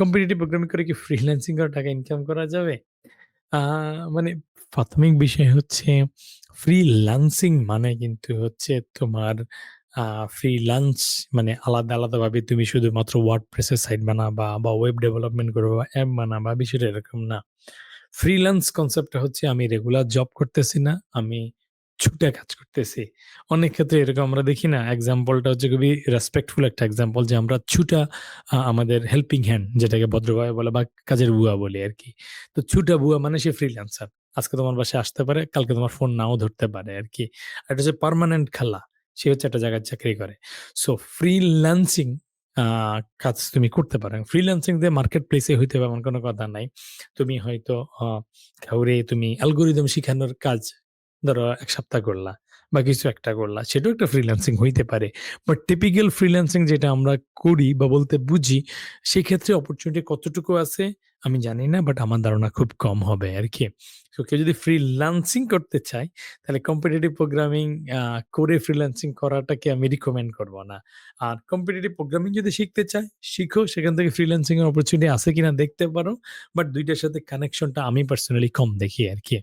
Competitive programming করে কি freelancing করে টাকা ইনকাম করা যাবে? মানে প্রাথমিক বিষয় হচ্ছে ফ্রিল্যান্সিং মানে কিন্তু হচ্ছে তোমার ফ্রিল্যান্স মানে আলাদা, আলাদাভাবে তুমি শুধুমাত্র WordPress এর সাইট বানাবা বা ওয়েব ডেভেলপমেন্ট করবা বা অ্যাপ বানাবা বিষয়টা এরকম না। ফ্রিল্যান্স কনসেপ্টটা হচ্ছে আমি রেগুলার জব করতেছি না, আমি ছুটে কাজ করতেছি। অনেক ক্ষেত্রে এরকম আমরা দেখি না এক্সাম্পলটা হচ্ছে খুবই রেসপেক্টফুল একটা এক্সাম্পল যে আমরা ছুটা আমাদের হেল্পিং হ্যান্ড যেটাকে ভদ্রভাবে বলে বা কাজের বুয়া বলি আরকি। তো ছুটা বুয়া মানে সে ফ্রিল্যান্সার। আজকে তোমার বাসায় আসতে পারে, কালকে তোমার ফোন নাও ধরতে পারে। আর এটা হচ্ছে পার্মানেন্ট খেলা সে হচ্ছে একটা জায়গায় চাকরি করে। সো ফ্রিল্যান্সিং কাজ তুমি করতে পারো। ফ্রিল্যান্সিং দিয়ে মার্কেট প্লেসে হইতে হবে এমন কোনো কথা নাই। তুমি হয়তো কাউরে তুমি অ্যালগোরিদম শিখানোর কাজ ধরো এক সপ্তাহ করলা বা কিছু একটা করলা। সেটাও একটা ফ্রিল্যান্সিং হইতে পারে। বাট টিপিক্যাল ফ্রিল্যান্সিং যেটা আমরা করি বা বলতে বুঝি সেক্ষেত্রে অপরচুনিটি কতটুকু আছে আমি জানি না। বাট আমার ধারণা খুব কম হবে আরকি। সো কেউ যদি ফ্রিল্যান্সিং করতে চায় তাহলে কম্পিটিটিভ প্রোগ্রামিং করে ফ্রিল্যান্সিং করাটাকে আমি রিকমেন্ড করব না। আর কম্পিটিটিভ প্রোগ্রামিং যদি শিখতে চায়, শিখো সেখান থেকে ফ্রিল্যান্সিং এর অপরচুনিটি আছে কিনা দেখতে পারো। বাট দুইটার সাথে কানেকশনটা আমি পার্সোনালি কম দেখি আরকি।